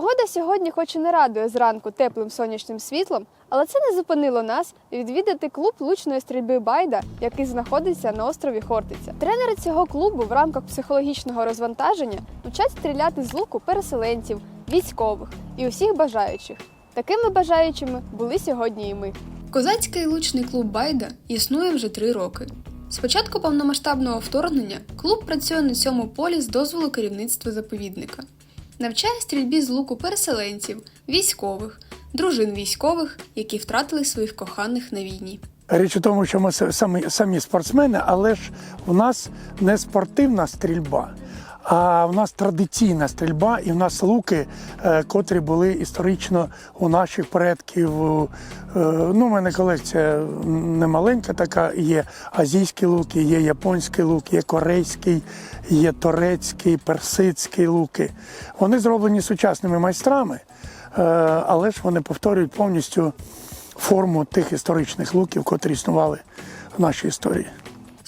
Погода сьогодні, хоч і не радує зранку теплим сонячним світлом, але це не зупинило нас відвідати клуб лучної стрільби Байда, який знаходиться на острові Хортиця. Тренери цього клубу в рамках психологічного розвантаження вчать стріляти з луку переселенців, військових і усіх бажаючих. Такими бажаючими були сьогодні і ми. Козацький лучний клуб Байда існує вже три роки. З початку повномасштабного вторгнення клуб працює на цьому полі з дозволу керівництва заповідника. Навчає стрільбі з луку переселенців, військових, дружин військових, які втратили своїх коханих на війні. Річ у тому, що ми самі, самі спортсмени, але ж в нас не спортивна стрільба, а в нас традиційна стрільба, і в нас луки, е, котрі були історично у наших предків. Е, Ну, у мене колекція не маленька така, є азійські луки, є японський лук, є корейський, є турецький, персидський луки. Вони зроблені сучасними майстрами, е, але ж вони повторюють повністю форму тих історичних луків, котрі існували в нашій історії.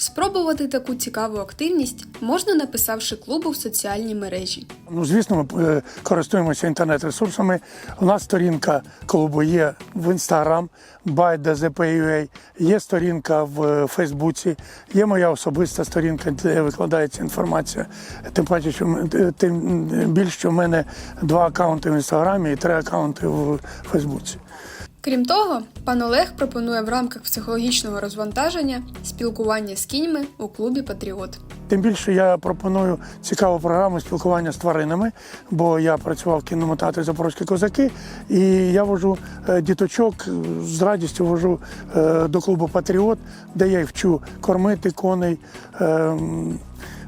Спробувати таку цікаву активність можна, написавши клубу в соціальній мережі. Ну, звісно, ми е, користуємося інтернет-ресурсами. У нас сторінка клубу є в інстаграм ByDZP.ua, є сторінка в е, Фейсбуці, є моя особиста сторінка, де викладається інформація. Тим паче, що е, тим більше, що в мене два акаунти в інстаграмі і три акаунти в Фейсбуці. Крім того, пан Олег пропонує в рамках психологічного розвантаження спілкування з кіньми у клубі Патріот. Тим більше я пропоную цікаву програму спілкування з тваринами, бо я працював в кінному театрі Запорозькі козаки, і я вожу е, діточок е, з радістю вожу е, до клубу Патріот, де я їх вчу кормити коней.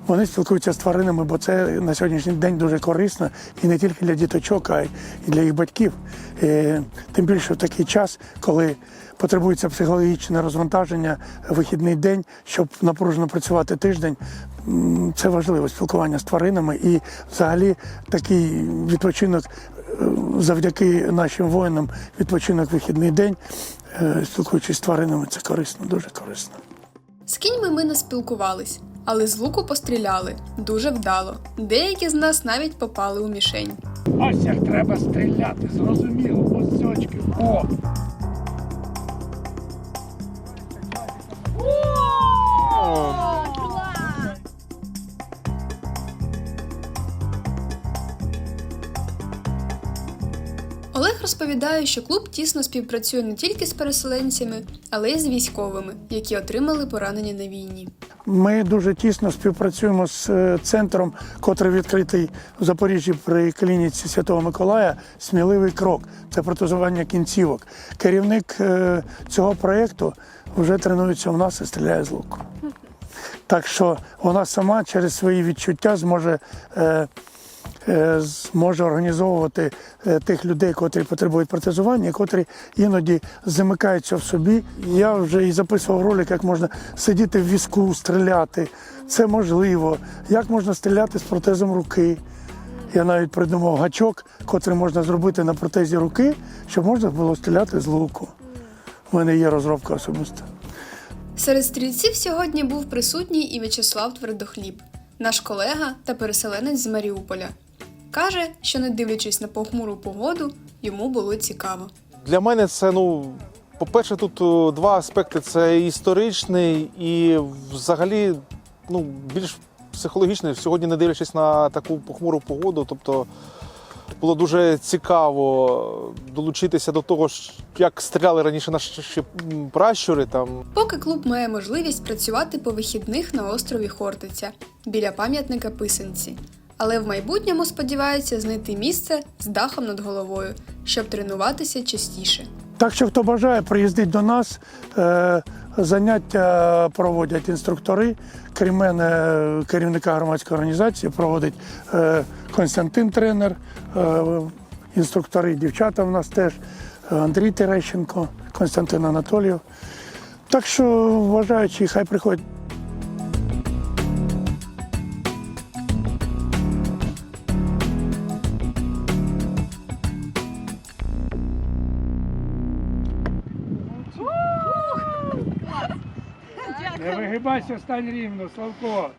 Вони спілкуються з тваринами, бо це на сьогоднішній день дуже корисно і не тільки для діточок, а й для їх батьків. Е, Тим більше в такий час, коли потребується психологічне розвантаження, вихідний день, щоб напружено працювати тиждень. Це важливо спілкування з тваринами і взагалі такий відпочинок е, завдяки нашим воїнам, відпочинок вихідний день, е, спілкуючись з тваринами, це корисно, дуже корисно. З кіньми ми не спілкувались, але з луку постріляли дуже вдало. Деякі з нас навіть попали у мішень. Ось як треба стріляти, зрозуміло, ось. О! Розповідає, що клуб тісно співпрацює не тільки з переселенцями, але й з військовими, які отримали поранення на війні. Ми дуже тісно співпрацюємо з е, центром, котрий відкритий в Запоріжжі при клініці Святого Миколая. Сміливий крок це протезування кінцівок. Керівник е, цього проєкту вже тренується у нас і стріляє з луку. Так що вона сама через свої відчуття зможе. Е, зможе організовувати е, тих людей, котрі потребують протезування, котрі іноді замикаються в собі. Я вже і записував ролик, як можна сидіти в візку, стріляти. Це можливо. Як можна стріляти з протезом руки. Я навіть придумав гачок, котрий можна зробити на протезі руки, щоб можна було стріляти з луку. У мене є розробка особиста. Серед стрільців сьогодні був присутній і В'ячеслав Твердохліб, наш колега та переселенець з Маріуполя. Каже, що не дивлячись на похмуру погоду, йому було цікаво. Для мене це, ну, по-перше, тут два аспекти: це історичний і взагалі ну, більш психологічний. Сьогодні, не дивлячись на таку похмуру погоду, тобто було дуже цікаво долучитися до того, як стріляли раніше наші пращури. Там. Поки клуб має можливість працювати по вихідних на острові Хортиця біля пам'ятника писанці. Але в майбутньому сподівається знайти місце з дахом над головою, щоб тренуватися частіше. Так що, хто бажає, приїздить до нас. Е, Заняття проводять інструктори. Крім мене, керівника громадської організації, проводить е, Константин тренер, е, інструктори, дівчата в нас теж, Андрій Терещенко, Константин Анатолійов. Так що вважаючи, хай приходять. Не вигибайся, стань рівно, Славко.